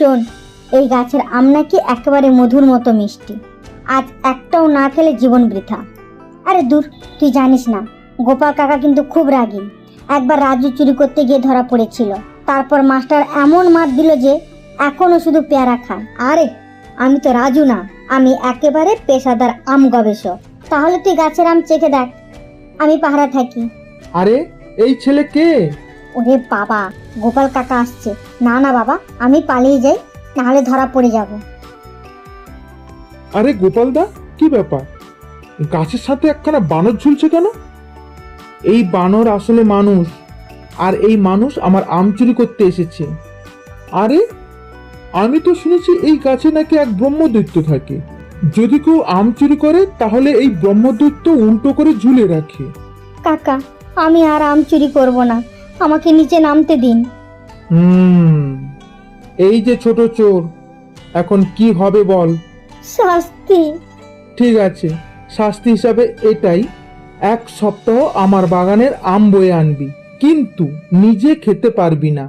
শোন, এই গাছের আম নাকি একেবারে মধুর মতো মিষ্টি। আজ একটাও না খেলে জীবন বৃথা। আরে দূর, তুই জানিস না, গোপাল কাকা কিন্তু খুব রাগী। একবার রাজু চুরি করতে গিয়ে ধরা পড়েছিল। তারপর মাস্টার এমন মার দিল যে, এখনও শুধু পেয়ারা খায়। আরে, আমি তো রাজু না, আমি একেবারে পেশাদার আম গবেষক। তাহলে তুই গাছের আম চেখে দেখ, আমি পাহারা থাকি। আরে, এই ছেলে কে? ওরে বাবা গোপাল কাকা আসছে। না না বাবা আমি পালিয়ে যাই নাহলে ধরা পড়ে যাব। আরে গোপালদা কি ব্যাপার? গাছের সাথে একখানা বানর ঝুলছে কেন? এই বানর আসলে মানুষ আর এই মানুষ আমার আম চুরি করতে এসেছে। আরে আমি তো শুনেছি এই গাছে নাকি এক ব্রহ্মদৈত্য থাকে। যদি কেউ আম চুরি করে তাহলে এই ব্রহ্মদৈত্য উল্টো করে ঝুলে রাখে। কাকা আমি আর আম চুরি করব না। আমাকে নিচে নামতে দিন। হুম এই যে ছোট চোর এখন কি হবে বল? শাস্তি। ঠিক আছে শাস্তি হিসাবে এটাই এক সপ্তাহ আমার বাগানের আম বয়ে আনবি কিন্তু নিজে খেতে পারবি না।